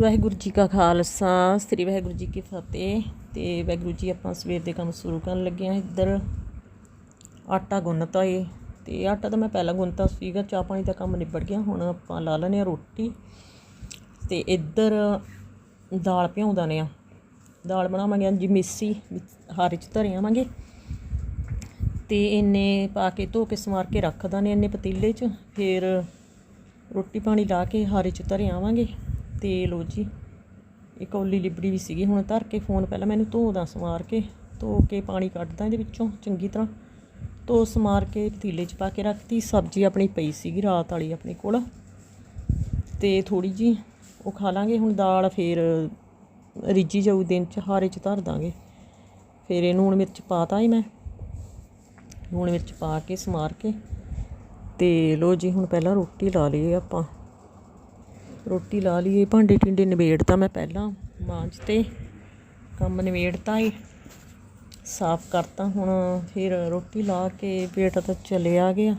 ਵਾਹਿਗੁਰੂ ਜੀ ਕਾ ਖਾਲਸਾ, ਸ੍ਰੀ ਵਾਹਿਗੁਰੂ ਜੀ ਕੀ ਫਤਿਹ। ਤੇ ਵਾਹਿਗੁਰੂ ਜੀ, ਆਪਾਂ ਸਵੇਰ ਦੇ ਕੰਮ ਸ਼ੁਰੂ ਕਰਨ ਲੱਗੇ ਆ ਇੱਧਰ। ਆਟਾ ਗੁੰਨਤਾ ਏ। ਤੇ ਆਟਾ ਤਾਂ ਮੈਂ ਪਹਿਲਾਂ ਗੁੰਨਤਾ ਸੀਗਾ, ਚਾਹ ਪਾਣੀ ਦਾ ਕੰਮ ਨਿਬੜ ਗਿਆ, ਹੁਣ ਆਪਾਂ ਲਾ ਲੈਣੇ ਆ ਰੋਟੀ। ਤੇ ਇੱਧਰ ਦਾਲ ਭਿਉਂਦਾ ਨੇ ਆ। ਦਾਲ ਬਣਾਵਾਂਗੇ ਜੀ ਮਿੱਸੀ, ਹਾਰੇ ਚ ਧਰੇ ਆਵਾਂਗੇ। ਤੇ ਇੰਨੇ ਪਾ ਕੇ, ਧੋ ਕੇ ਸਮਾਰ ਕੇ ਰੱਖਦਾ ਨੇ ਇੰਨੇ ਪਤੀਲੇ 'ਚ। ਫਿਰ ਰੋਟੀ ਪਾਣੀ ਲਾ ਕੇ ਹਾਰੇ 'ਚ ਧਰੇ ਆਵਾਂਗੇ। ਤੇ ਲੋ ਜੀ। ਇੱਕ ਕੌਲੀ ਲਿਬੜੀ ਵੀ ਸੀਗੀ, ਹੁਣ ਧਰ ਕੇ ਫੋਨ ਪਹਿਲਾਂ ਮੈਨੂੰ ਧੋਦਾ ਸਮਾਰ ਕੇ, ਧੋ ਕੇ ਪਾਣੀ ਕੱਢਦਾ ਇਹਦੇ ਵਿੱਚੋਂ ਚੰਗੀ ਤਰ੍ਹਾਂ। ਧੋ ਸਮਾਰ ਕੇ ਪਤੀਲੇ 'ਚ ਪਾ ਕੇ ਰੱਖਤੀ, ਸਬਜ਼ੀ ਆਪਣੀ ਪਈ ਸੀਗੀ ਰਾਤ ਵਾਲੀ ਆਪਣੇ ਕੋਲ। ਤੇ ਥੋੜੀ ਜੀ ਉਹ ਖਾ ਲਾਂਗੇ, ਹੁਣ ਦਾਲ ਫੇਰ ਰਿੱਝੀ ਜਾਊ ਦਿਨ 'ਚ, ਹਾਰੇ 'ਚ ਧਰ ਦਾਂਗੇ। ਫਿਰ ਇਹ ਲੂਣ ਮਿਰਚ ਪਾਤਾ ਹੀ ਮੈਂ। ਲੂਣ ਮਿਰਚ ਪਾ ਕੇ ਸਮਾਰ ਕੇ, ਤੇ ਲੋ ਜੀ ਹੁਣ ਪਹਿਲਾਂ ਰੋਟੀ ਲਾ ਲਈਏ ਆਪਾਂ। ਰੋਟੀ ਲਾ ਲਈਏ, ਭਾਂਡੇ ਟਿੰਡੇ ਨਿਬੇੜਤਾ ਮੈਂ ਪਹਿਲਾਂ, ਮਾਂਜ ਤੇ ਕੰਮ ਨਿਬੇੜਤਾ ਏ, ਸਾਫ਼ ਕਰਤਾ, ਹੁਣ ਫਿਰ ਰੋਟੀ ਲਾ ਕੇ ਬੇਟਾ ਤਾਂ ਚਲਿਆ ਗਿਆ।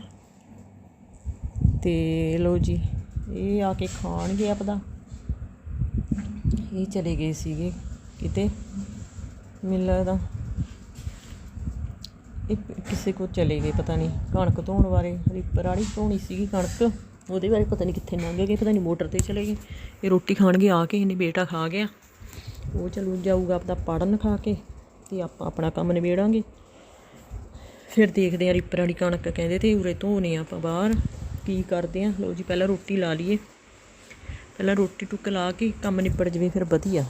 ਤੇ ਲੋ ਜੀ, ਇਹ ਆ ਕੇ ਖਾਣਗੇ ਆਪਦਾ। ਇਹ ਚਲੇ ਗਏ ਸੀਗੇ ਕਿਤੇ, ਮੈਨੂੰ ਲੱਗਦਾ ਇਹ ਕਿਸੇ ਕੋ ਚਲੇ ਗਏ, ਪਤਾ ਨਹੀਂ, ਕਣਕ ਧੋਣ ਬਾਰੇ, ਰੀਪਰ ਵਾਲੀ ਧੋਣੀ ਸੀਗੀ ਕਣਕ। ਉਹਦੇ ਬਾਰੇ ਪਤਾ ਨਹੀਂ ਕਿੱਥੇ ਲੰਘ ਗਏ, ਪਤਾ ਨਹੀਂ ਮੋਟਰ ਤੇ ਚਲੇ ਗਏ। ਇਹ ਰੋਟੀ ਖਾਣਗੇ, ਆ ਕੇ ਇਹਨੇ ਬੇਟਾ ਖਾ ਗਿਆ। ਉਹ ਚਲੂ ਜਾਊਗਾ ਆਪਦਾ ਪੜਨ ਖਾ ਕੇ ਤੇ ਆਪਾਂ ਆਪਣਾ ਕੰਮ ਨਿਬੇੜਾਂਗੇ। ਫਿਰ ਦੇਖਦੇ ਆ ਰੀਪਰ ਵਾਲੀ ਕਣਕ ਕਹਿੰਦੇ ਤੇ ਉਰੇ ਧੋਨੇ ਆ ਆਪਾਂ ਬਾਹਰ। ਕੀ ਕਰਦੇ ਆ? ਲੋ ਜੀ, ਪਹਿਲਾਂ ਰੋਟੀ ਲਾ ਲਈਏ। ਪਹਿਲਾਂ ਰੋਟੀ ਟੁੱਕ ਲਾ ਕੇ ਕੰਮ ਨਿਬੜ ਜਵੇ ਫਿਰ ਵਧੀਆ।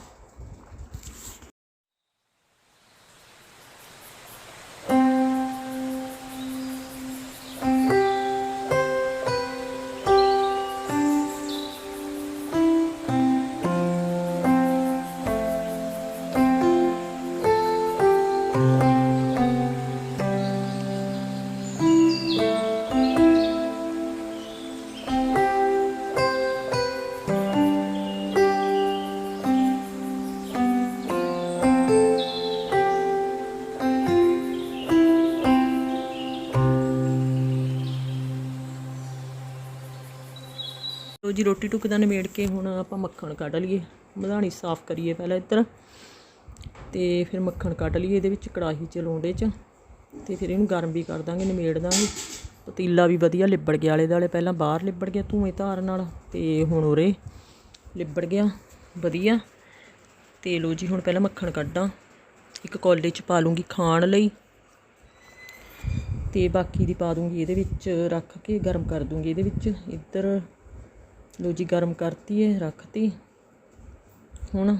ਲੋ ਜੀ, ਰੋਟੀ ਟੁੱਕ ਦਾ ਨਿਬੇੜ ਕੇ ਹੁਣ ਆਪਾਂ ਮੱਖਣ ਕੱਢ ਲਈਏ। ਮਧਾਣੀ ਸਾਫ਼ ਕਰੀਏ ਪਹਿਲਾਂ ਇੱਧਰ। ਤੇ ਫਿਰ ਮੱਖਣ ਕੱਢ ਲਈਏ, ਇਹਦੇ ਵਿੱਚ ਕੜਾਹੀ ਚ, ਲੋਂਡੇ ਚ। ਤੇ ਫਿਰ ਇਹਨੂੰ ਗਰਮ ਵੀ ਕਰ ਦਾਂਗੇ ਨਿਮੇੜ ਦਾਂਗੇ। ਪਤੀਲਾ ਵੀ ਵਧੀਆ ਲਿਬੜ ਗਿਆ, ਆਲੇ ਦਾਲੇ ਪਹਿਲਾਂ ਬਾਹਰ ਲਿਬੜ ਗਿਆ ਧੂਏ ਧਾਰ ਨਾਲ। ਤੇ ਹੁਣ ਉਰੇ ਲਿਬੜ ਗਿਆ, ਵਧੀਆ। ਤੇ ਲੋ ਜੀ, ਹੁਣ ਪਹਿਲਾਂ ਮੱਖਣ ਕੱਢਾਂ। ਇੱਕ ਕੋਲੇ ਚ ਪਾ ਲੂੰਗੀ ਖਾਣ ਲਈ। ਤੇ ਬਾਕੀ ਦੀ ਪਾ ਦੂੰਗੀ ਇਹਦੇ ਵਿੱਚ, ਰੱਖ ਕੇ ਗਰਮ ਕਰ ਦੂੰਗੀ ਇਹਦੇ ਵਿੱਚ। ਇੱਧਰ ਲੋ ਜੀ ਗਰਮ ਕਰਤੀ ਹੈ ਰੱਖਤੀ। ਹੁਣ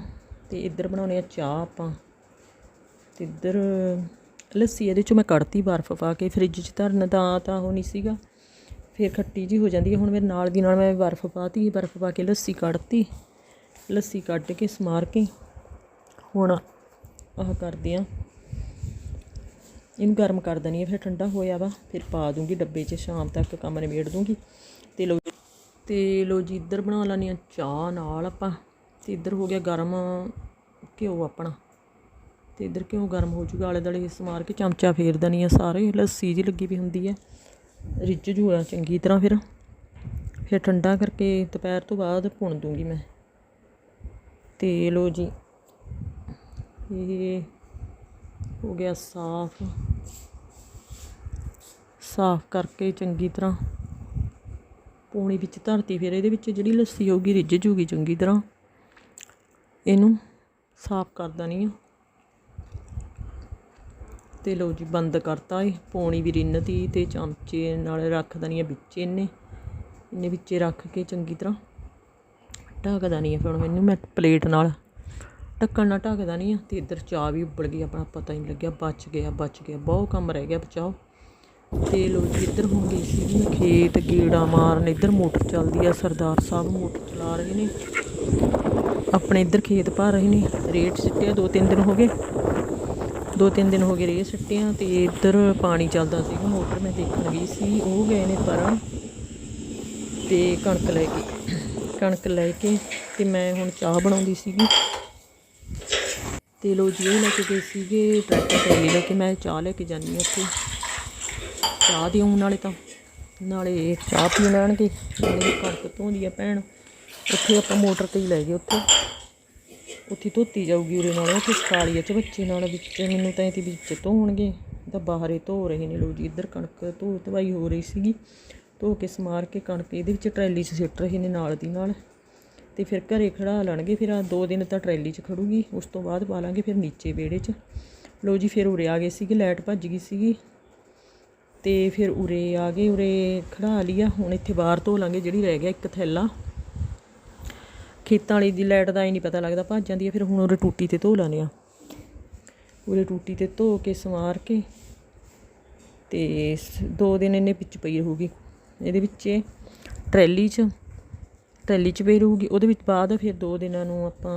ਤੇ ਇੱਧਰ ਬਣਾਉਣੇ ਆ ਚਾਹ ਆਪਾਂ। ਤੇ ਇੱਧਰ ਲੱਸੀ ਇਹਦੇ ਚੋਂ ਮੈਂ ਕੱਢਤੀ ਬਰਫ਼ ਪਾ ਕੇ, ਫ੍ਰਿਜ 'ਚ ਧਰਨ ਦਾ ਤਾਂ ਉਹ ਨਹੀਂ ਸੀਗਾ। ਫਿਰ ਖੱਟੀ ਜੀ ਹੋ ਜਾਂਦੀ ਹੈ ਹੁਣ ਮੇਰੇ ਨਾਲ ਦੀ ਨਾਲ ਮੈਂ ਬਰਫ਼ ਪਾਤੀ, ਬਰਫ਼ ਪਾ ਕੇ ਲੱਸੀ ਕੱਢਤੀ। ਲੱਸੀ ਕੱਢ ਕੇ ਸਮਾਰ ਕੇ ਹੁਣ ਆਹ ਕਰਦੇ ਆ। ਇਹਨੂੰ ਗਰਮ ਕਰ ਦਣੀ ਹੈ ਫਿਰ ਠੰਡਾ ਹੋਇਆ ਵਾ, ਫਿਰ ਪਾ ਦੂੰਗੀ ਡੱਬੇ 'ਚ, ਸ਼ਾਮ ਤੱਕ ਕੰਮ ਨਿਬੇੜ ਦੂੰਗੀ। ਤੇ ਲੋ ਤੇ ਲੋ ਜੀ, ਇੱਧਰ ਬਣਾ ਲੈਣੀ ਆ ਚਾਹ ਨਾਲ ਆਪਾਂ। ਤੇ ਇੱਧਰ ਹੋ ਗਿਆ ਗਰਮ ਘਿਓ ਆਪਣਾ। ਤੇ ਇੱਧਰ ਘਿਓ ਗਰਮ ਹੋ ਜੂਗਾ ਆਲੇ ਦਾਲੇ ਸਮਾਰ ਕੇ ਚਮਚਾ ਫੇਰ ਦਣੀ ਆ ਸਾਰੇ। ਲੱਸੀ ਜੀ ਲੱਗੀ ਵੀ ਹੁੰਦੀ ਹੈ ਰਿੱਝ ਜੂਗਾ ਚੰਗੀ ਤਰ੍ਹਾਂ ਫਿਰ। ਫਿਰ ਠੰਡਾ ਕਰਕੇ ਦੁਪਹਿਰ ਤੋਂ ਬਾਅਦ ਭੁੰਨ ਦੂੰਗੀ ਮੈਂ। ਤੇ ਲੋ ਜੀ, ਇਹ ਹੋ ਗਿਆ ਸਾਫ਼। ਸਾਫ਼ ਕਰਕੇ ਚੰਗੀ ਤਰ੍ਹਾਂ ਪੂਣੀ ਵਿੱਚ ਧਰਤੀ ਫਿਰ ਇਹਦੇ ਵਿੱਚ ਜਿਹੜੀ ਲੱਸੀ ਹੋਊਗੀ ਰਿੱਝ ਜੂਗੀ ਚੰਗੀ ਤਰ੍ਹਾਂ। ਇਹਨੂੰ ਸਾਫ਼ ਕਰ ਦੇਣੀ ਆ। ਤੇ ਲਓ ਜੀ, ਬੰਦ ਕਰਤਾ ਏ ਪੌਣੀ ਵੀ ਰਿੰਨਤੀ ਤੇ ਚਮਚੇ ਨਾਲ ਰੱਖ ਦੇਣੀ ਆ ਵਿੱਚ ਇਹਨੇ। ਇਹਨੇ ਵਿੱਚੇ ਰੱਖ ਕੇ ਚੰਗੀ ਤਰ੍ਹਾਂ ਢੱਕਦਾ ਨਹੀਂ ਆ ਫਿਰ ਹੁਣ ਇਹਨੂੰ ਮੈਂ ਪਲੇਟ ਨਾਲ। ਢੱਕਣ ਨਾਲ ਢੱਕਦਾ ਨਹੀਂ ਆ ਤੇ ਇੱਧਰ ਚਾਹ ਵੀ ਉੱਬਲ ਗਈ, ਆਪਣਾ ਪਤਾ ਹੀ ਨਹੀਂ ਲੱਗਿਆ, ਬਚ ਗਿਆ ਬਚ ਗਿਆ। ਬਹੁਤ ਕੰਮ ਰਹਿ ਗਿਆ ਬਚਾਓ। ਤੇ ਲੋ ਜੀ ਇੱਧਰ ਹੋ ਗਏ ਸੀ ਖੇਤ ਗੇੜਾ ਮਾਰਨ, ਇੱਧਰ ਮੋਟਰ ਚੱਲਦੀ ਆ, ਸਰਦਾਰ ਸਾਹਿਬ ਮੋਟਰ ਚਲਾ ਰਹੇ ਨੇ। ਆਪਣੇ ਇੱਧਰ ਖੇਤ ਭਰ ਰਹੇ ਨੇ ਰੇਟ ਸਿੱਟਿਆ, ਦੋ ਤਿੰਨ ਦਿਨ ਹੋ ਗਏ। ਦੋ ਤਿੰਨ ਦਿਨ ਹੋ ਗਏ ਰੇ ਸਿੱਟਿਆ ਤੇ ਇੱਧਰ ਪਾਣੀ ਚੱਲਦਾ ਸੀਗਾ ਮੋਟਰ ਮੈਂ ਦੇਖਣ ਗਈ ਸੀ, ਉਹ ਗਏ ਨੇ ਪਰਾਂ ਤੇ ਕਣਕ ਲੈ ਕੇ। ਕਣਕ ਲੈ ਕੇ ਤੇ ਮੈਂ ਹੁਣ ਚਾਹ ਬਣਾਉਂਦੀ ਸੀਗੀ। ਤੇ ਲੋ ਜੀ, ਇਹ ਲੈ ਕੇ ਗਏ ਸੀਗੇ, ਟਰੈਕਟਰ ਟਰਾਲੀ ਲੈ ਕੇ ਮੈਂ ਚਾਹ ਲੈ ਕੇ ਜਾਂਦੀ ਹਾਂ ਉੱਥੇ। ਚਾਹ ਦੇਉਣ ਨਾਲੇ ਤਾਂ। ਨਾਲੇ ਚਾਹ ਪੀਣ ਆਣਗੇ ਨਾਲੇ ਕਣਕ ਧੋਂਦੀ ਆ ਭੈਣ। ਉੱਥੇ ਆਪਾਂ ਮੋਟਰ ਤੇ ਹੀ ਲੈ ਗਏ ਉੱਥੇ। ਉੱਥੇ ਧੋਤੀ ਜਾਊਗੀ ਉਰੇ ਨਾਲ, ਉੱਥੇ ਸਕਾਲੀਆ ਚ ਬੱਚੇ ਨਾਲ ਵਿੱਚ, ਮੈਨੂੰ ਤਾਂ ਇਹ ਵਿੱਚ ਧੋਣਗੇ। ਤਾਂ ਬਾਹਰੇ ਧੋ ਰਹੇ ਨੇ ਲੋ ਜੀ, ਇੱਧਰ ਕਣਕ ਧੋ ਧਵਾਈ ਹੋ ਰਹੀ ਸੀਗੀ। ਧੋ ਕੇ ਸਮਾਰ ਕੇ ਕਣਕ ਇਹਦੇ ਵਿੱਚ ਟਰੈਲੀ 'ਚ ਸਿੱਟ ਰਹੇ ਨੇ ਨਾਲ ਦੀ ਨਾਲ। ਤੇ ਫਿਰ ਘਰੇ ਖੜਾ ਲੈਣਗੇ, ਫਿਰ ਆ ਦੋ ਦਿਨ ਤਾਂ ਟਰੈਲੀ 'ਚ ਖੜੂਗੀ, ਉਸ ਤੋਂ ਬਾਅਦ ਪਾ ਲਾਂਗੇ ਫਿਰ ਨੀਚੇ ਵਿਹੜੇ 'ਚ। ਲੋ ਜੀ, ਫਿਰ ਉਰੇ ਆ ਗਏ ਸੀਗੇ, ਲਾਈਟ ਭੱਜ ਗਈ ਸੀਗੀ। ਤੇ ਫਿਰ ਉਰੇ ਆ ਗਏ, ਉਰੇ ਖੜਾ ਲਿਆ। ਹੁਣ ਇੱਥੇ ਬਾਹਰ ਧੋ ਲਾਂਗੇ ਜਿਹੜੀ ਰਹਿ ਗਿਆ ਇੱਕ ਥੈਲਾ। ਖੇਤਾਂ ਵਾਲੀ ਦੀ ਲਾਈਟ ਦਾ ਹੀ ਨਹੀਂ ਪਤਾ ਲੱਗਦਾ, ਭੱਜ ਜਾਂਦੀ ਹੈ ਫਿਰ ਹੁਣ ਉਰੇ ਟੂਟੀ ਤੇ ਧੋ ਲਾਨੇ ਆ। ਉਰੇ ਟੂਟੀ ਤੇ ਧੋ ਕੇ ਸਵਾਰ ਕੇ ਤੇ ਦੋ ਦਿਨ ਇਹਨੇ ਵਿੱਚ ਪਈ ਰਹੂਗੀ। ਇਹਦੇ ਵਿੱਚ ਟਰੈਲੀ 'ਚ ਟਰੈਲੀ 'ਚ ਪਈ ਰਹੂਗੀ। ਉਹਦੇ ਵਿੱਚ ਬਾਅਦ ਫਿਰ ਦੋ ਦਿਨਾਂ ਨੂੰ ਆਪਾਂ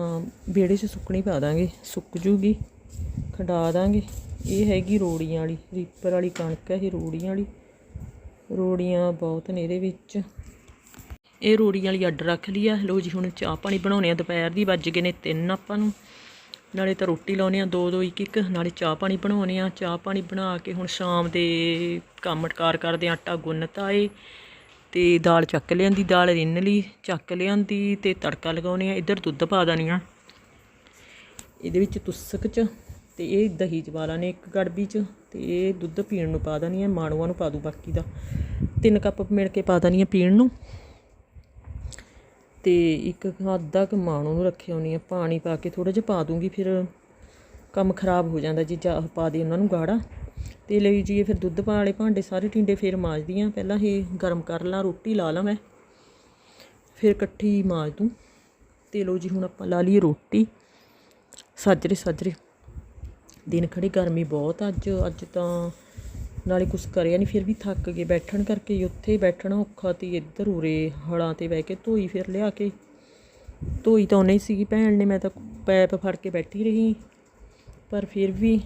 ਵਿਹੜੇ 'ਚ ਸੁੱਕਣੀ ਪਾ ਦਾਂਗੇ। ਸੁੱਕ ਜੂਗੀ, ਖੰਡਾ ਦਾਂਗੇ। ਇਹ ਹੈਗੀ ਰੋੜੀਆਂ ਵਾਲੀ, ਰੀਪਰ ਵਾਲੀ ਕਣਕ ਹੈ ਇਹ ਰੋੜੀਆਂ ਵਾਲੀ। ਰੋੜੀਆਂ ਬਹੁਤ ਨੇ ਇਹਦੇ ਵਿੱਚ। ਇਹ ਰੋੜੀਆਂ ਵਾਲੀ ਅੱਡ ਰੱਖ ਲਈ ਆ। ਲੋ ਜੀ, ਹੁਣ ਚਾਹ ਪਾਣੀ ਬਣਾਉਣੇ ਆ। ਦੁਪਹਿਰ ਦੀ ਵੱਜ ਗਏ ਨੇ ਤਿੰਨ ਆਪਾਂ ਨੂੰ। ਨਾਲੇ ਤਾਂ ਰੋਟੀ ਲਾਉਣੇ ਆ ਦੋ ਦੋ ਇੱਕ ਇੱਕ। ਨਾਲੇ ਚਾਹ ਪਾਣੀ ਬਣਾਉਣੇ ਆ। ਚਾਹ ਪਾਣੀ ਬਣਾ ਕੇ ਹੁਣ ਸ਼ਾਮ ਦੇ ਕੰਮ ਟਕਾਰ ਕਰਦੇ ਆਟਾ ਗੁੰਨਤਾ ਏ ਤੇ ਦਾਲ ਚੱਕ ਲਿਆਂਦੀ। ਦਾਲ ਰਿੰਨ ਲਈ, ਚੱਕ ਲਿਆਂਦੀ ਤੇ ਤੜਕਾ ਲਗਾਉਣੇ ਆ। ਇੱਧਰ ਦੁੱਧ ਪਾ ਦੇਣੀ ਆ। ਇਹਦੇ ਵਿੱਚ ਤੁਸਕ ਚ ਤੇ ਇਹ ਦਹੀਂ ਚ ਪਾ ਲਾਣੇ ਇੱਕ ਗੜਬੀ ਚ ਤੇ ਇਹ ਦੁੱਧ ਪੀਣ ਨੂੰ ਪਾ ਦੇਣੀ ਹੈ ਮਾਣੂਆਂ ਨੂੰ ਪਾ ਦੂ ਬਾਕੀ ਦਾ। ਤਿੰਨ ਕੱਪ ਮਿਲ ਕੇ ਪਾ ਦੇਣੀ ਆ ਪੀਣ ਨੂੰ। ਤੇ ਇੱਕ ਅੱਧਾ ਕੁ ਮਾਣੂ ਨੂੰ ਰੱਖਿਆ ਹੋਣੀ ਆ, ਪਾਣੀ ਪਾ ਕੇ ਥੋੜਾ ਜਿਹਾ ਪਾ ਦੂੰਗੀ, ਫਿਰ ਕੰਮ ਖਰਾਬ ਹੋ ਜਾਂਦਾ ਜੀ, ਜਾ ਪਾ ਦੇ ਉਹਨਾਂ ਨੂੰ ਗਾੜਾ। ਤੇ ਲਈ ਜੀ, ਇਹ ਫਿਰ ਦੁੱਧ ਪਾ ਵਾਲੇ ਭਾਂਡੇ ਸਾਰੇ ਟਿੰਡੇ ਫੇਰ ਮਾਂਜਦੀ ਆ। ਪਹਿਲਾਂ ਇਹ ਗਰਮ ਕਰ ਲਾਂ, ਰੋਟੀ ਲਾ ਲਾਂ ਮੈਂ, ਫਿਰ ਇਕੱਠੀ ਮਾਜ ਦੂੰ। ਤੇ ਲੋ ਜੀ, ਹੁਣ ਆਪਾਂ ਲਾ ਲਈਏ ਰੋਟੀ। ਸਾਜਰੇ ਸਾਜਰੇ ਦਿਨ ਖੜੀ ਗਰਮੀ ਬਹੁਤ ਅੱਜ ਅੱਜ ਤਾਂ ਨਾਲੇ ਕੁਛ ਕਰਿਆ ਨਹੀਂ ਫਿਰ ਵੀ ਥੱਕ ਗਏ। ਬੈਠਣ ਕਰਕੇ ਉੱਥੇ ਬੈਠਣਾ ਔਖਾ ਤੀ ਇੱਧਰ ਉਰੇ ਹਲਾਂ ਤੇ ਬਹਿ ਕੇ ਧੋਈ ਫਿਰ ਲਿਆ ਕੇ। ਧੋਈ ਤਾਂ ਉਹਨੇ ਸੀਗੀ ਭੈਣ ਨੇ, ਮੈਂ ਤਾਂ ਪੈਪ ਫੜ ਕੇ ਬੈਠੀ ਰਹੀ। ਪਰ ਫਿਰ ਵੀ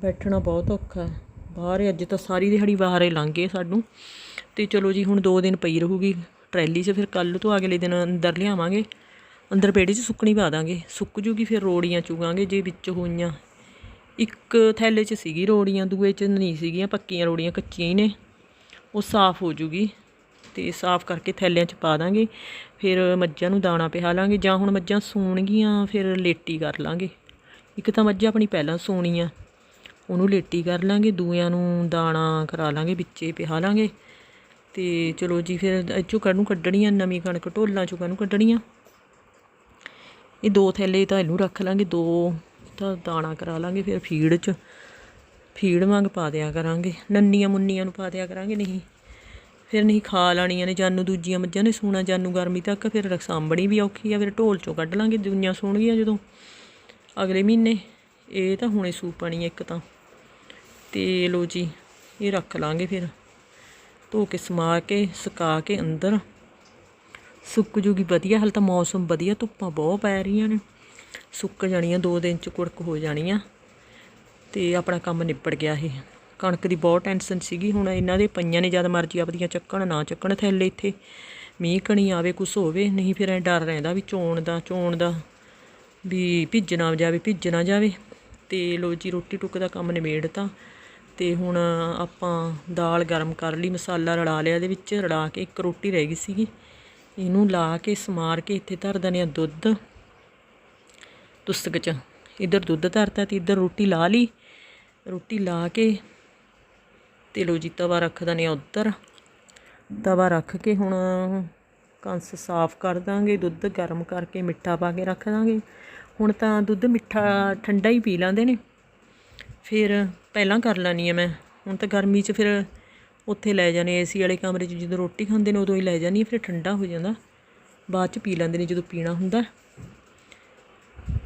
ਬੈਠਣਾ ਬਹੁਤ ਔਖਾ ਹੈ। ਬਾਹਰ ਅੱਜ ਤਾਂ ਸਾਰੀ ਦਿਹਾੜੀ ਬਾਹਰ ਹੀ ਲੰਘ ਗਏ ਸਾਨੂੰ। ਤੇ ਚਲੋ ਜੀ, ਹੁਣ ਦੋ ਦਿਨ ਪਈ ਰਹੂਗੀ ਟਰੈਲੀ 'ਚ, ਫਿਰ ਕੱਲ ਤੋਂ ਅਗਲੇ ਦਿਨ ਅੰਦਰ ਲਿਆਵਾਂਗੇ। ਅੰਦਰ ਪੇੜੇ 'ਚ ਸੁੱਕਣੀ ਪਾ ਦਾਂਗੇ। ਸੁੱਕ ਜੂਗੀ, ਫਿਰ ਰੋੜੀਆਂ ਚੁਗਾਂਗੇ ਜੇ ਵਿੱਚ ਹੋਈਆਂ। ਇੱਕ ਥੈਲੇ 'ਚ ਸੀਗੀ ਰੋੜੀਆਂ, ਦੂਏ 'ਚ ਨਹੀਂ ਸੀਗੀਆਂ, ਪੱਕੀਆਂ ਰੋੜੀਆਂ ਕੱਚੀਆਂ ਹੀ ਨੇ। ਉਹ ਸਾਫ਼ ਹੋ ਜੂਗੀ ਤੇ ਸਾਫ਼ ਕਰਕੇ ਥੈਲਿਆਂ 'ਚ ਪਾ ਦਾਂਗੇ, ਫਿਰ ਮੱਝਾਂ ਨੂੰ ਦਾਣਾ ਪਿਹਾ ਲਾਂਗੇ ਜਾਂ ਹੁਣ ਮੱਝਾਂ ਸੂਣਗੀਆਂ, ਫਿਰ ਲੇਟੀ ਕਰ ਲਾਂਗੇ। ਇੱਕ ਤਾਂ ਮੱਝਾਂ ਆਪਣੀ ਪਹਿਲਾਂ ਸੂਣੀ ਆ ਉਹਨੂੰ ਲੇਟੀ ਕਰ ਲਾਂਗੇ ਦੂਆਂ ਨੂੰ ਦਾਣਾ ਕਰਾ ਲਾਂਗੇ, ਵਿੱਚੇ ਪਿਹਾ ਲਾਂਗੇ। ਤੇ ਚਲੋ ਜੀ, ਫਿਰ ਇਹ 'ਚੋਂ ਨੂੰ ਕੱਢਣੀਆਂ, ਨਵੀਂ ਕਣਕ, ਢੋਲਾਂ ਚੋਂ ਨੂੰ ਕੱਢਣੀਆਂ। ਇਹ ਦੋ ਥੈਲੇ ਤਾਂ ਇਹਨੂੰ ਰੱਖ ਲਾਂਗੇ, ਦੋ ਤਾਂ ਦਾਣਾ ਕਰਾ ਲਾਂਗੇ ਫਿਰ ਫੀਡ 'ਚ। ਫੀਡ ਵਾਂਗ ਪਾ ਦਿਆ ਕਰਾਂਗੇ। ਨੰਨੀਆਂ ਮੁੰਨੀਆਂ ਨੂੰ ਪਾ ਦਿਆ ਕਰਾਂਗੇ, ਨਹੀਂ। ਫਿਰ ਨਹੀਂ, ਖਾ ਲੈਣੀਆਂ ਨੇ ਜਾਨੂੰ, ਦੂਜੀਆਂ ਮੱਝਾਂ ਨੇ ਸੂਣਾ ਜਾਨੂੰ ਗਰਮੀ ਤੱਕ, ਫਿਰ ਸਾਂਭਣੀ ਵੀ ਔਖੀ ਆ, ਫਿਰ ਢੋਲ ਚੋਂ ਕੱਢ ਲਾਂਗੇ, ਦੁਨੀਆਂ ਸੂਣਗੀਆਂ ਜਦੋਂ। ਅਗਲੇ ਮਹੀਨੇ, ਇਹ ਤਾਂ ਹੁਣੇ ਸੂ ਸੂਪਣੀ ਇੱਕ ਤਾਂ। ਤੇ ਲੋ ਜੀ, ਇਹ ਰੱਖ ਲਾਂਗੇ ਫਿਰ। ਧੋ ਕੇ, ਸਮਾ ਕੇ, ਸੁਕਾ ਕੇ ਅੰਦਰ। ਸੁੱਕ ਜੂਗੀ, ਵਧੀਆ, ਹਾਲ ਤਾਂ ਮੌਸਮ ਵਧੀਆ, ਧੁੱਪਾਂ ਬਹੁਤ ਪੈ ਰਹੀਆਂ ਨੇ। ਸੁੱਕ ਜਾਣੀਆਂ, ਦੋ ਦਿਨ ਚ ਕੁੜਕ ਹੋ ਜਾਣੀਆਂ। ਤੇ ਆਪਣਾ ਕੰਮ ਨਿਬੜ ਗਿਆ ਇਹ। ਕਣਕ ਦੀ ਬਹੁਤ ਟੈਨਸ਼ਨ ਸੀਗੀ, ਹੁਣ ਇਹਨਾਂ ਦੇ ਪਈਆਂ ਨੇ ਜਦ ਮਰਜ਼ੀ ਆਪਦੀਆਂ ਚੱਕਣ, ਨਾ ਚੱਕਣ ਥੈਲੇ ਇੱਥੇ। ਮੀਂਹ ਕਣੀ ਆਵੇ, ਕੁਛ ਹੋਵੇ, ਨਹੀਂ ਫਿਰ ਐ ਡਰ ਰਹਿੰਦਾ ਵੀ ਚੋਣ ਦਾ ਚੋਣ ਦਾ, ਵੀ ਭਿੱਜ ਨਾ ਜਾਵੇ ਭਿੱਜ ਨਾ ਜਾਵੇ। ਤੇ ਲੋ ਜੀ, ਰੋਟੀ ਟੁੱਕ ਦਾ ਕੰਮ ਨਿਬੇੜਤਾ। ਤੇ ਹੁਣ ਆਪਾਂ ਦਾਲ ਗਰਮ ਕਰ ਲਈ, ਮਸਾਲਾ ਰਲਾ ਲਿਆ ਇਹਦੇ ਵਿੱਚ, ਰਲਾ ਕੇ ਇੱਕ ਰੋਟੀ ਰਹਿ ਗਈ ਸੀਗੀ। ਇਹਨੂੰ ਲਾ ਕੇ, ਸਮਾਰ ਕੇ ਇੱਥੇ ਧਰ ਦਨੇ ਦੁੱਧ। ਪੁਸਤਕ ਚ। ਇੱਧਰ ਦੁੱਧ ਧਰਤਾ ਤੇ ਇੱਧਰ ਰੋਟੀ ਲਾ ਲਈ। ਰੋਟੀ ਲਾ ਕੇ ਤੇ ਲੋ ਜੀ, ਤਵਾ ਰੱਖ ਦਨੇ ਉੱਧਰ। ਤਵਾ ਰੱਖ ਕੇ ਹੁਣ ਕੰਸ ਸਾਫ਼ ਕਰ ਦਾਂਗੇ, ਦੁੱਧ ਗਰਮ ਕਰਕੇ ਮਿੱਠਾ ਪਾ ਕੇ ਰੱਖ ਦਾਂਗੇ। ਹੁਣ ਤਾਂ ਦੁੱਧ ਮਿੱਠਾ ਠੰਡਾ ਹੀ ਪੀ ਲੈਂਦੇ ਨੇ। ਫਿਰ ਪਹਿਲਾਂ ਕਰ ਲੈਣੀ ਆ ਮੈਂ। ਹੁਣ ਤਾਂ ਗਰਮੀ 'ਚ ਫਿਰ ਉੱਥੇ ਲੈ ਜਾਣੇ ਏਸੀ ਵਾਲੇ ਕਮਰੇ 'ਚ। ਜਦੋਂ ਰੋਟੀ ਖਾਂਦੇ ਨੇ ਉਦੋਂ ਹੀ ਲੈ ਜਾਣੀ ਫਿਰ ਠੰਡਾ ਹੋ ਜਾਂਦਾ। ਬਾਅਦ 'ਚ ਪੀ ਲੈਂਦੇ ਨੇ ਜਦੋਂ ਪੀਣਾ ਹੁੰਦਾ।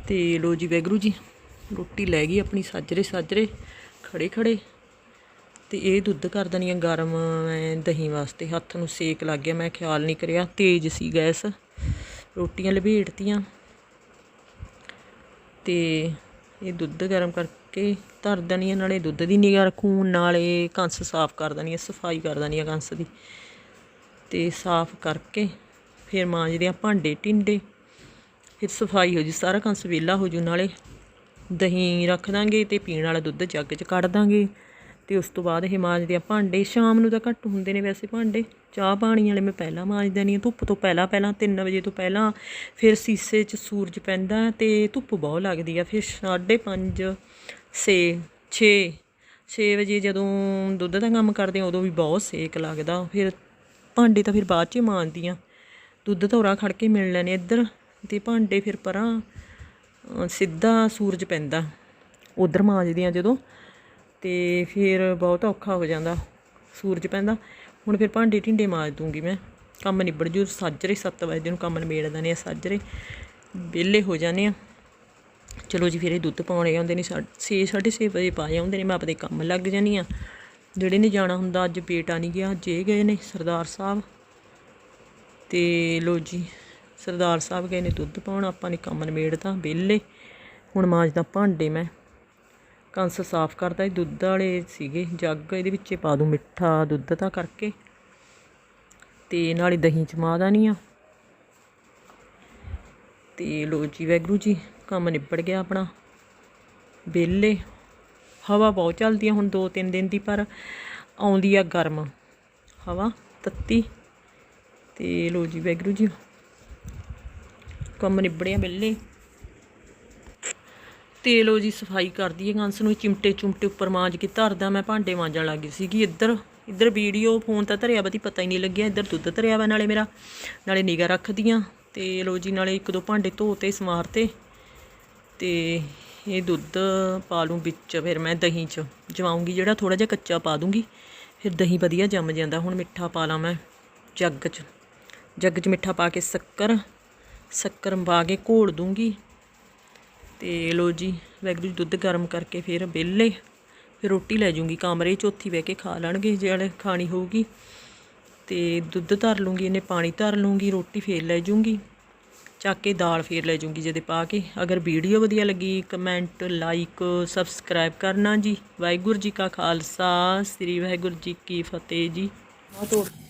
ਤੇ ਲੋ ਜੀ ਵੈਗਰੂ ਜੀ, ਰੋਟੀ ਲੈ ਗਈ ਆਪਣੀ ਸਾਜਰੇ ਸਾਜਰੇ, ਖੜੇ ਖੜੇ। ਤੇ ਇਹ ਦੁੱਧ ਕਰ ਦਣੀ ਆ ਗਰਮ ਮੈਂ ਦਹੀਂ ਵਾਸਤੇ ਹੱਥ ਨੂੰ ਸੇਕ ਲੱਗ ਗਿਆ, ਮੈਂ ਖਿਆਲ ਨਹੀਂ ਕਰਿਆ। ਤੇਜ਼ ਸੀ ਗੈਸ, ਰੋਟੀਆਂ ਲਪੇਟਤੀਆਂ। ਤੇ ਇਹ ਦੁੱਧ ਗਰਮ ਕਰਕੇ ਧਰ ਦੇਣੀ ਆ ਨਾਲੇ ਦੁੱਧ ਦੀ ਨਿਗਾਹ ਰੱਖੂ, ਨਾਲੇ ਕੰਸ ਸਾਫ਼ ਕਰ ਦੇਣੀ ਆ ਸਫ਼ਾਈ ਕਰ ਦੇਣੀ ਆ ਕੰਸ ਦੀ। ਤੇ ਸਾਫ਼ ਕਰਕੇ ਫਿਰ ਮਾਂਜਦੇ ਆ ਭਾਂਡੇ ਟਿੰਡੇ ਫਿਰ ਸਫ਼ਾਈ ਹੋ ਜੂ, ਸਾਰਾ ਕੰਸ ਵਿਹਲਾ ਹੋ ਜੂ, ਨਾਲੇ ਦਹੀਂ ਰੱਖ ਦਾਂਗੇ ਤੇ ਪੀਣ ਵਾਲਾ ਦੁੱਧ ਜੱਗ 'ਚ ਕੱਢ ਦਾਂਗੇ। ਤੇ ਉਸ ਤੋਂ ਬਾਅਦ ਇਹ ਮਾਂਜਦੇ ਆ ਭਾਂਡੇ, ਸ਼ਾਮ ਨੂੰ ਤਾਂ ਘੱਟ ਹੁੰਦੇ ਨੇ ਵੈਸੇ ਭਾਂਡੇ। ਚਾਹ ਪਾਣੀ ਵਾਲੇ ਮੈਂ ਪਹਿਲਾਂ ਮਾਂਜ ਦੇਣੀ ਆ ਧੁੱਪ ਤੋਂ ਪਹਿਲਾਂ ਪਹਿਲਾਂ 3 ਵਜੇ ਤੋਂ ਪਹਿਲਾਂ। ਫਿਰ ਸੀਸੇ 'ਚ ਸੂਰਜ ਪੈਂਦਾ ਤੇ ਧੁੱਪ ਬਹੁਤ ਲੱਗਦੀ ਆ, ਫਿਰ 5:30 6 6 6 ਵਜੇ ਜਦੋਂ ਦੁੱਧ ਦਾ ਕੰਮ ਕਰਦੇ ਆ ਉਦੋਂ ਵੀ ਬਹੁਤ ਸੇਕ ਲੱਗਦਾ। ਫਿਰ ਭਾਂਡੇ ਤਾਂ ਫਿਰ ਬਾਅਦ 'ਚ ਮਾਂਜਦੀ ਆ ਦੁੱਧ ਧੋਰਾ ਖੜ ਕੇ ਮਿਲ ਲੈਣੇ ਇੱਧਰ। ਤੇ ਭਾਂਡੇ ਫਿਰ ਪਰਾਂ ਸਿੱਧਾ ਸੂਰਜ ਪੈਂਦਾ। ਉਧਰ ਮਾਂਜਦੇ ਆ ਜਦੋਂ, ਤੇ ਫਿਰ ਬਹੁਤ ਔਖਾ ਹੋ ਜਾਂਦਾ, ਸੂਰਜ ਪੈਂਦਾ। ਹੁਣ ਫਿਰ ਭਾਂਡੇ ਢਿੰਡੇ ਮਾਂਜ ਦੂੰਗੀ ਮੈਂ। ਕੰਮ ਨਿਬੜ ਜੂ ਸਾਜਰੇ 7 ਵਜੇ ਨੂੰ ਕੰਮ ਨਿਬੇੜ ਦਨੇ ਆ ਸਾਜਰੇ ਵਿਹਲੇ ਹੋ ਜਾਣੇ ਆ। ਚਲੋ ਜੀ, ਫਿਰ ਇਹ ਦੁੱਧ ਪਾਉਣੇ ਆਉਂਦੇ ਨੇ 6 6:30 ਵਜੇ ਪਾ ਜਾਂਦੇ ਨੇ, ਮੈਂ ਆਪਦੇ ਕੰਮ ਲੱਗ ਜਾਨੀ ਆ। ਜਿਹੜੇ ਨੇ ਜਾਣਾ ਹੁੰਦਾ, ਅੱਜ ਬੇਟਾ ਨਹੀਂ ਗਿਆ ਜੇ ਗਏ ਨੇ, ਸਰਦਾਰ ਸਾਹਿਬ। ਤੇ ਲੋ ਜੀ। ਸਰਦਾਰ ਸਾਹਿਬ ਗਏ ਨੇ ਦੁੱਧ ਪਾਉਣ, ਆਪਾਂ ਨੇ ਕੰਮ ਨਿਬੇੜਤਾ, ਵਿਹਲੇ। ਹੁਣ ਮਾਂਜਦਾ ਭਾਂਡੇ ਮੈਂ ਕੰਸ ਸਾਫ਼ ਕਰਦਾ ਇਹ ਦੁੱਧ ਵਾਲੇ ਸੀਗੇ, ਜੱਗ ਇਹਦੇ ਵਿੱਚ ਪਾ ਦੂੰ ਮਿੱਠਾ ਦੁੱਧ ਦਾ ਕਰਕੇ। ਤੇ ਨਾਲੇ ਦਹੀਂ ਚ ਮਾਦਾ ਨਹੀਂ ਆ। ਤੇ ਲੋ ਜੀ ਵੈਗਰੂ ਜੀ, ਕੰਮ ਨਿਬੜ ਗਿਆ ਆਪਣਾ। ਵਿਹਲੇ, ਹਵਾ ਬਹੁਤ ਚੱਲਦੀ ਆ ਹੁਣ 2-3 ਦਿਨ ਦੀ, ਪਰ ਆਉਂਦੀ ਆ ਗਰਮ। ਹਵਾ ਤੱਤੀ। ਤੇ ਲੋ ਜੀ ਵੈਗਰੂ ਜੀ ਕੰਮ ਨਿਬੜਿਆ ਵਿਹਲੇ। ਤੇ ਲੋ ਜੀ, ਸਫ਼ਾਈ ਕਰਦੀ ਹੈ ਗੰਸ ਨੂੰ ਚਿਮਟੇ ਚੁਮਟੇ ਉੱਪਰ ਮਾਂਜ ਕੇ ਧਰਦਾ। ਮੈਂ ਭਾਂਡੇ ਮਾਂਜਣ ਲੱਗੀ ਸੀਗੀ ਇੱਧਰ। ਇੱਧਰ ਵੀਡੀਓ, ਫੋਨ ਤਾਂ ਧਰਿਆ ਬਤੀ ਪਤਾ ਹੀ ਨਹੀਂ ਲੱਗਿਆ। ਇੱਧਰ ਦੁੱਧ ਧਰਿਆ ਵਾ ਨਾਲੇ ਮੇਰਾ। ਨਾਲੇ ਨਿਗਾ ਰੱਖਦੀਆਂ। ਤੇ ਲੋ ਜੀ, ਨਾਲੇ ਇੱਕ ਦੋ ਭਾਂਡੇ ਧੋਤੇ ਸਮਾਰਤੇ ਤੇ। ਇਹ ਦੁੱਧ ਪਾ ਲੂੰ ਵਿੱਚ, ਫਿਰ ਮੈਂ ਦਹੀਂ 'ਚ ਜਵਾਉਂਗੀ। ਜਿਹੜਾ ਥੋੜਾ ਜਿਹਾ ਕੱਚਾ ਪਾ ਦੂੰਗੀ ਫਿਰ ਦਹੀਂ ਵਧੀਆ ਜੰਮ ਜਾਂਦਾ। ਹੁਣ ਮਿੱਠਾ ਪਾ ਲਾਂ ਮੈਂ ਜੱਗ 'ਚ। ਜੱਗ 'ਚ ਮਿੱਠਾ ਪਾ ਕੇ ਸ਼ੱਕਰ। ਸ਼ੱਕਰ ਪਾ ਕੇ ਘੋਲ ਦੂੰਗੀ। ਤੇ ਲੋ ਜੀ ਵੈਗਰੂ ਜੀ ਦੁੱਧ ਗਰਮ ਕਰਕੇ ਫਿਰ ਵਿਹਲੇ, ਫਿਰ ਰੋਟੀ ਲੈ ਜੂੰਗੀ ਕਮਰੇ 'ਚ ਉੱਥੇ ਬਹਿ ਕੇ ਖਾ ਲੈਣਗੇ ਜਿਹੜੇ ਖਾਣੀ ਹੋਊਗੀ। ਤੇ ਦੁੱਧ ਧਰ ਲੂੰਗੀ, ਇਹਨੇ ਪਾਣੀ ਧਰ ਲੂੰਗੀ, ਰੋਟੀ ਫੇਰ ਲੈ ਜੂੰਗੀ ਚੱਕ ਕੇ ਦਾਲ ਫੇਰ ਲੈ ਜੂੰਗੀ ਜਿਹਦੇ ਪਾ ਕੇ। ਅਗਰ ਵੀਡੀਓ ਵਧੀਆ ਲੱਗੀ, ਕਮੈਂਟ, ਲਾਈਕ, ਸਬਸਕ੍ਰਾਈਬ ਕਰਨਾ ਜੀ। ਵਾਹਿਗੁਰੂ ਜੀ ਕਾ ਖਾਲਸਾ, ਸ੍ਰੀ ਵਾਹਿਗੁਰੂ ਜੀ ਕੀ ਫਤਿਹ ਜੀ। ਆ